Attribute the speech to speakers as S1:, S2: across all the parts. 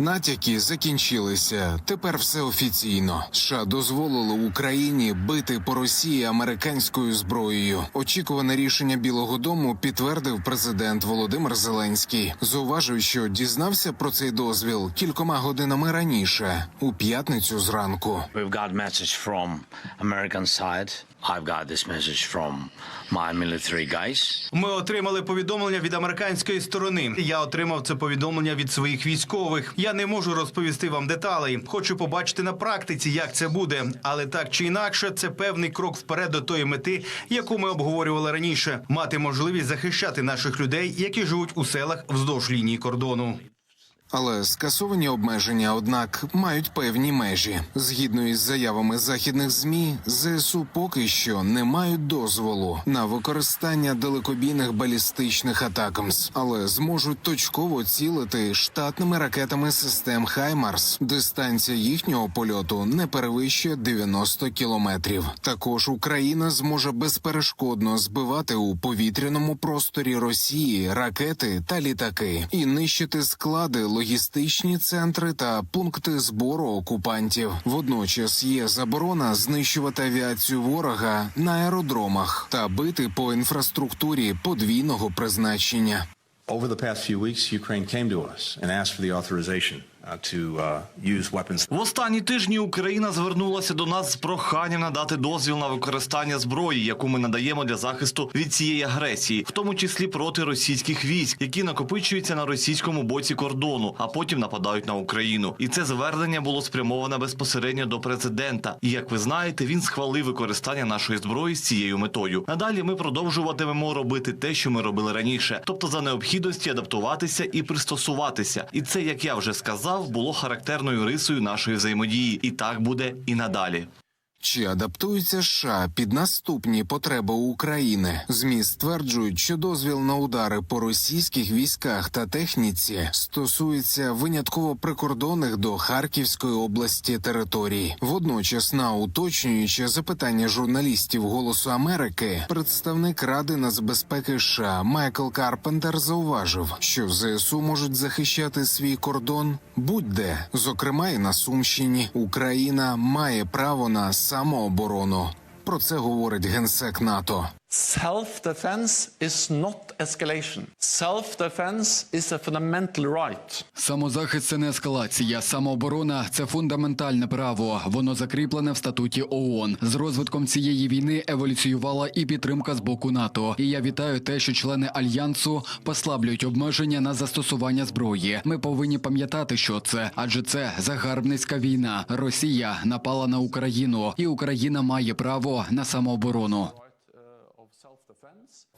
S1: Натяки закінчилися. Тепер все офіційно. США дозволили Україні бити по Росії американською зброєю. Очікуване рішення Білого Дому підтвердив президент Володимир Зеленський. Зауважив, що дізнався про цей дозвіл кількома годинами раніше, у п'ятницю зранку.
S2: We've got message from American side. I've got this message from my military guys.
S3: Ми отримали повідомлення від американської сторони. Я отримав це повідомлення від своїх військових. Я не можу розповісти вам деталей. Хочу побачити на практиці, як це буде. Але так чи інакше, це певний крок вперед до тої мети, яку ми обговорювали раніше: мати можливість захищати наших людей, які живуть у селах вздовж лінії кордону.
S1: Але скасовані обмеження, однак, мають певні межі. Згідно із заявами західних змі, ЗСУ поки що не мають дозволу на використання далекобійних балістичних атакамс, але зможуть точково цілити штатними ракетами систем Хаймарс. Дистанція їхнього польоту не перевищує 90 кілометрів. Також Україна зможе безперешкодно збивати у повітряному просторі Росії ракети та літаки і нищити склади, логістичні центри та пункти збору окупантів. Водночас є заборона знищувати авіацію ворога на аеродромах та бити по інфраструктурі подвійного призначення.
S4: Over the past few weeks, Ukraine came to us and asked for the authorization uh, uh,
S5: В останні тижні Україна звернулася до нас з проханням надати дозвіл на використання зброї, яку ми надаємо для захисту від цієї агресії, в тому числі проти російських військ, які накопичуються на російському боці кордону, а потім нападають на Україну. І це звернення було спрямоване безпосередньо до президента. І як ви знаєте, він схвалив використання нашої зброї з цією метою. Надалі ми продовжуватимемо робити те, що ми робили раніше, тобто за необхідності адаптуватися і пристосуватися. І це, як я вже сказав, було характерною рисою нашої взаємодії, і так буде і надалі.
S1: Чи адаптуються США під наступні потреби України? Змі стверджують, що дозвіл на удари по російських військах та техніці стосується винятково прикордонних до Харківської області територій. Водночас, на уточнююче запитання журналістів Голосу Америки, представник Ради нацбезпеки США Майкл Карпентер зауважив, що ЗСУ можуть захищати свій кордон будь-де, зокрема і на Сумщині. Україна має право на самооборону. Про це говорить генсек НАТО.
S6: Self-defense is not escalation. Self-defense is a fundamental right.
S7: Самозахист це не ескалація. Самооборона це фундаментальне право. Воно закріплене в статуті ООН. З розвитком цієї війни еволюціювала і підтримка з боку НАТО. І я вітаю те, що члени альянсу послаблюють обмеження на застосування зброї. Ми повинні пам'ятати, що це, адже це загарбницька війна. Росія напала на Україну, і Україна має право на самооборону.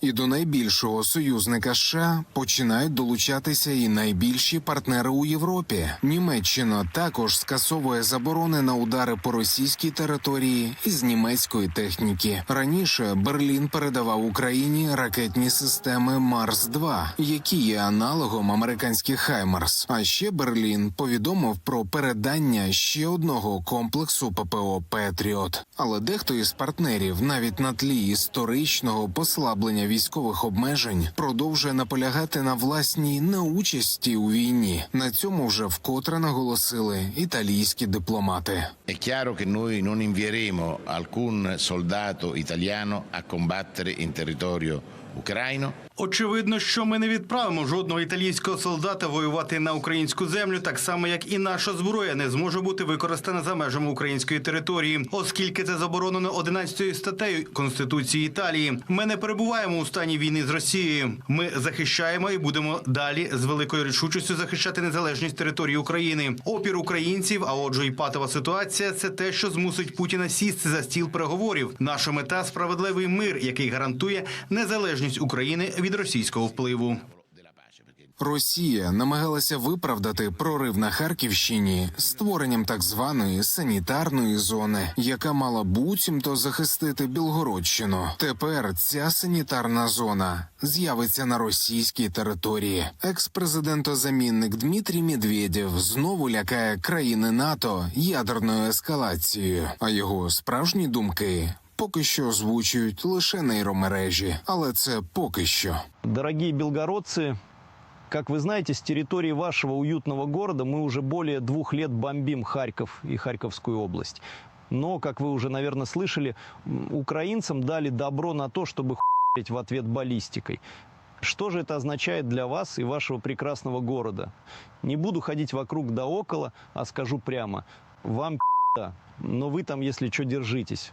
S1: І до найбільшого союзника США починають долучатися і найбільші партнери у Європі. Німеччина також скасовує заборони на удари по російській території із німецької техніки. Раніше Берлін передавав Україні ракетні системи Марс 2 які є аналогом американських Хаймарс. А ще Берлін повідомив про передання ще одного комплексу ППО Петріот. Але дехто із партнерів, навіть на тлі історичного послаблення військових обмежень, продовжує наполягати на власній неучасті у війні. На цьому вже вкотре наголосили італійські дипломати.
S8: È chiaro che noi non invieremo alcun soldato italiano a combattere in territorio ucraino.
S3: Очевидно, що ми не відправимо жодного італійського солдата воювати на українську землю, так само як і наша зброя не зможе бути використана за межами української території, оскільки це заборонено 11 статтею Конституції Італії. Ми не перебуваємо у стані війни з Росією. Ми захищаємо і будемо далі з великою рішучістю захищати незалежність території України. Опір українців, а отже, і патова ситуація це те, що змусить Путіна сісти за стіл переговорів. Наша мета справедливий мир, який гарантує незалежність України від російського впливу.
S1: Росія намагалася виправдати прорив на Харківщині створенням так званої санітарної зони, яка мала буцімто захистити Білгородщину. Тепер ця санітарна зона з'явиться на російській території. Екс-президентозамінник Дмитрій Медведєв знову лякає країни НАТО ядерною ескалацією, а його справжні думки. Поки що озвучують лише нейромережі, але це поки що.
S9: Дорогие белгородцы, Как вы знаете, с территории вашего уютного города мы уже более двух лет бомбим Харьков и Харьковскую область. Но, как вы уже, наверное, слышали, украинцам дали добро на то, чтобы хуять в ответ баллистикой. Что же это означает для вас и вашего прекрасного города? Не буду ходить вокруг да около, а скажу прямо. Вам но вы там, если что, держитесь.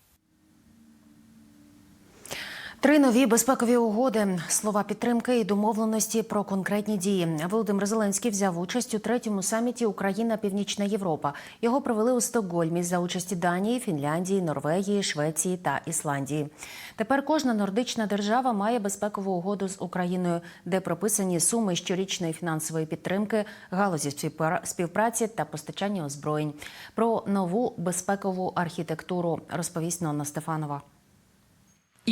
S10: Три нові безпекові угоди, слова підтримки і домовленості про конкретні дії. Володимир Зеленський взяв участь у третьому саміті Україна Північна Європа. Його провели у Стокгольмі за участі Данії, Фінляндії, Норвегії, Швеції та Ісландії. Тепер кожна нордична держава має безпекову угоду з Україною, де прописані суми щорічної фінансової підтримки, галузі співпра- співпраці та постачання озброєнь. Про нову безпекову архітектуру розповість Нонна Стефанова.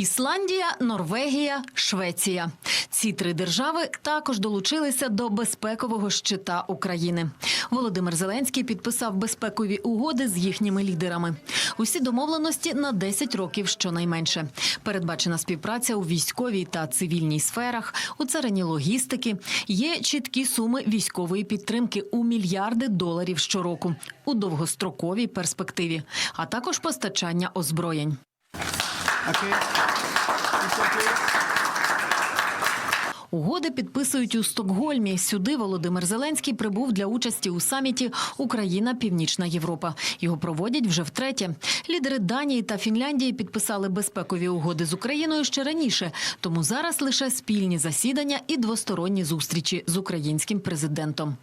S11: Ісландія, Норвегія, Швеція. Ці три держави також долучилися до безпекового щита України. Володимир Зеленський підписав безпекові угоди з їхніми лідерами. Усі домовленості на 10 років щонайменше. Передбачена співпраця у військовій та цивільній сферах, у царині логістики. Є чіткі суми військової підтримки у мільярди доларів щороку у довгостроковій перспективі, а також постачання озброєнь. Угоди підписують у Стокгольмі. Сюди Володимир Зеленський прибув для участі у саміті Україна Північна Європа. Його проводять вже втретє. Лідери Данії та Фінляндії підписали безпекові угоди з Україною ще раніше. Тому зараз лише спільні засідання і двосторонні зустрічі з українським президентом.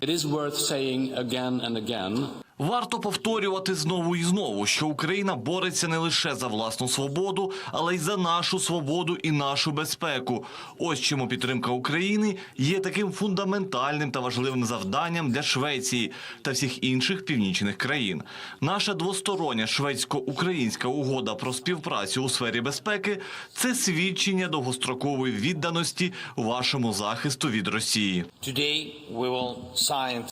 S5: Варто повторювати знову і знову, що Україна бореться не лише за власну свободу, але й за нашу свободу і нашу безпеку. Ось чому підтримка України є таким фундаментальним та важливим завданням для Швеції та всіх інших північних країн. Наша двостороння шведсько-українська угода про співпрацю у сфері безпеки це свідчення довгострокової відданості вашому захисту від Росії.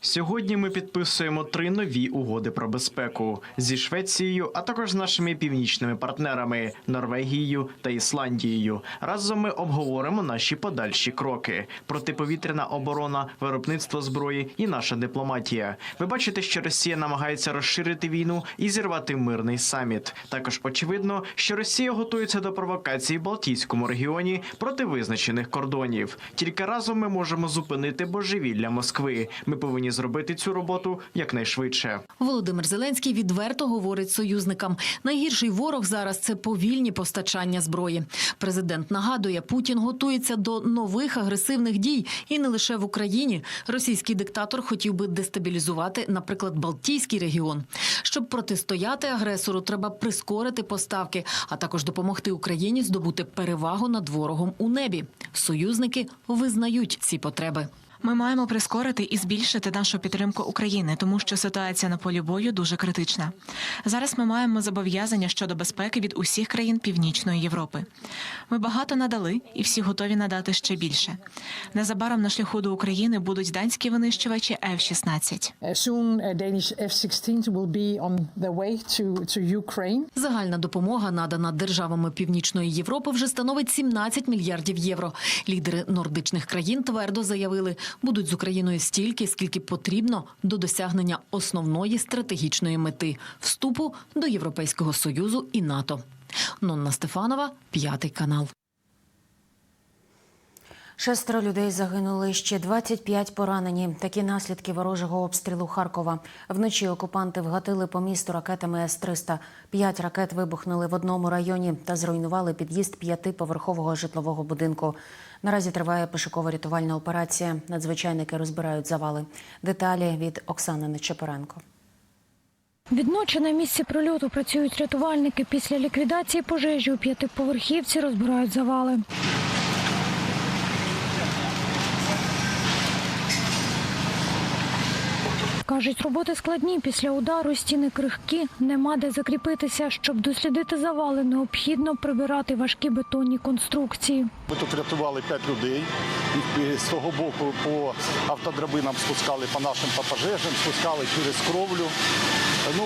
S12: Сьогодні ми підписуємо три нові угоди про безпеку зі Швецією, а також з нашими північними партнерами Норвегією та Ісландією. Разом ми обговоримо наші подальші кроки: протиповітряна оборона, виробництво зброї і наша дипломатія. Ви бачите, що Росія намагається розширити війну і зірвати мирний саміт. Також очевидно, що Росія готується до провокацій в Балтійському регіоні проти визначених кордонів. Тільки разом ми можемо зупинити божевілля Москви. Ми повинні зробити цю роботу якнайшвидше.
S11: Володимир Зеленський відверто говорить союзникам. Найгірший ворог зараз це повільні постачання зброї. Президент нагадує, Путін готується до нових агресивних дій, і не лише в Україні. Російський диктатор хотів би дестабілізувати, наприклад, Балтійський регіон. Щоб протистояти агресору, треба прискорити поставки, а також допомогти Україні здобути перевагу над ворогом у небі. Союзники визнають ці потреби.
S13: Ми маємо прискорити і збільшити нашу підтримку України, тому що ситуація на полі бою дуже критична. Зараз ми маємо зобов'язання щодо безпеки від усіх країн Північної Європи. Ми багато надали і всі готові надати ще більше. Незабаром на шляху до України будуть данські винищувачі F-16.
S14: Soon, uh, Danish F-16 will be on the way to, to Ukraine.
S11: Загальна допомога, надана державами Північної Європи, вже становить 17 мільярдів євро. Лідери нордичних країн твердо заявили, будуть з Україною стільки, скільки потрібно до досягнення основної стратегічної мети вступу до Європейського союзу і НАТО. Нонна Стефанова, п'ятий канал.
S10: Шестеро людей загинули, ще 25 поранені. Такі наслідки ворожого обстрілу Харкова. Вночі окупанти вгатили по місту ракетами С-300. П'ять ракет вибухнули в одному районі та зруйнували під'їзд п'ятиповерхового житлового будинку. Наразі триває пошуково-рятувальна операція. Надзвичайники розбирають завали. Деталі від Оксани Нечепоренко.
S15: Відночі на місці прильоту працюють рятувальники. Після ліквідації пожежі у п'ятиповерхівці розбирають завали. Кажуть, роботи складні після удару, стіни крихкі, нема де закріпитися. Щоб дослідити завали, необхідно прибирати важкі бетонні конструкції.
S16: Ми тут рятували п'ять людей. І з того боку по автодрабинам спускали по нашим по пожежам, спускали через кровлю. Ну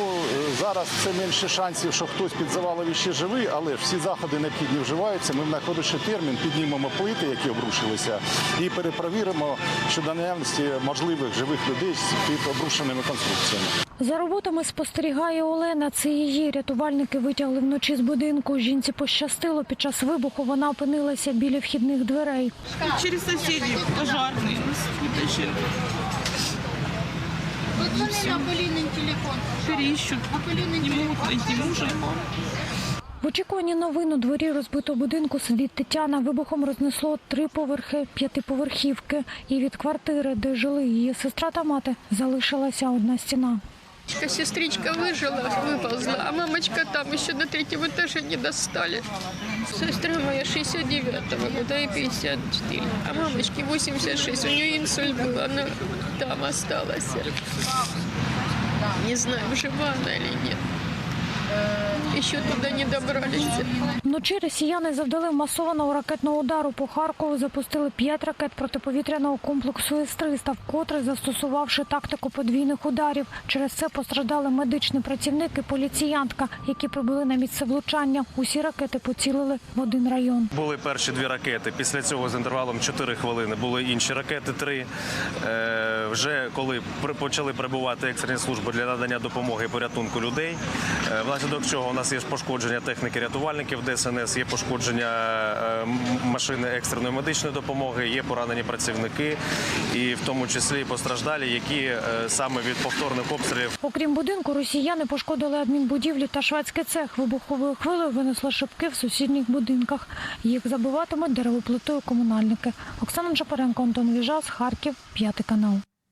S16: зараз це менше шансів, що хтось під завалом ще живий, але всі заходи необхідні вживаються. Ми в найкоротший термін піднімемо плити, які обрушилися, і перепровіримо щодо наявності можливих живих людей під обрушеними конструкціями.
S15: За роботами спостерігає Олена. Це її рятувальники витягли вночі з будинку. Жінці пощастило. Під час вибуху вона опинилася біля вхідних дверей.
S17: Через соседей пожарные нас вытащили. Переищут. Не могут найти мужа и маму.
S15: В очікуванні новин у дворі розбитого будинку сидить Тетяна. Вибухом рознесло три поверхи п'ятиповерхівки. І від квартири, де жили її сестра та мати, залишилася одна стіна.
S18: Сестричка выжила, выползла, а мамочка там еще на третьем этаже не достали. Сестра моя 69-го года и 54, а мамочке 86. У нее инсульт был, она там осталась. Не знаю, жива она или нет. Еще туда не добрались.
S15: Вночі росіяни завдали масованого ракетного удару по Харкову. Запустили п'ять ракет протиповітряного комплексу С-300, вкотре застосувавши тактику подвійних ударів. Через це постраждали медичний працівник і поліціянтка, які прибули на місце влучання. Усі ракети поцілили в один район.
S19: Були перші дві ракети. Після цього з інтервалом 4 хвилини були інші ракети. Три е, вже коли при- почали прибувати екстрені служби для надання допомоги і порятунку людей. Е, внаслідок чого у нас є пошкодження техніки рятувальників ДСНС, є пошкодження е, машини екстреної медичної допомоги, є поранені працівники, і в тому числі постраждалі, які е, саме від повторних обстрілів
S15: Окрім будинку, росіяни пошкодили адмінбудівлі та шведський цех. Вибуховою хвилею винесло шибки в сусідніх будинках. Їх забиватимуть деревоплитою комунальники. Оксана Джапаренко, Антон Віжас, Харків, п'ятий канал.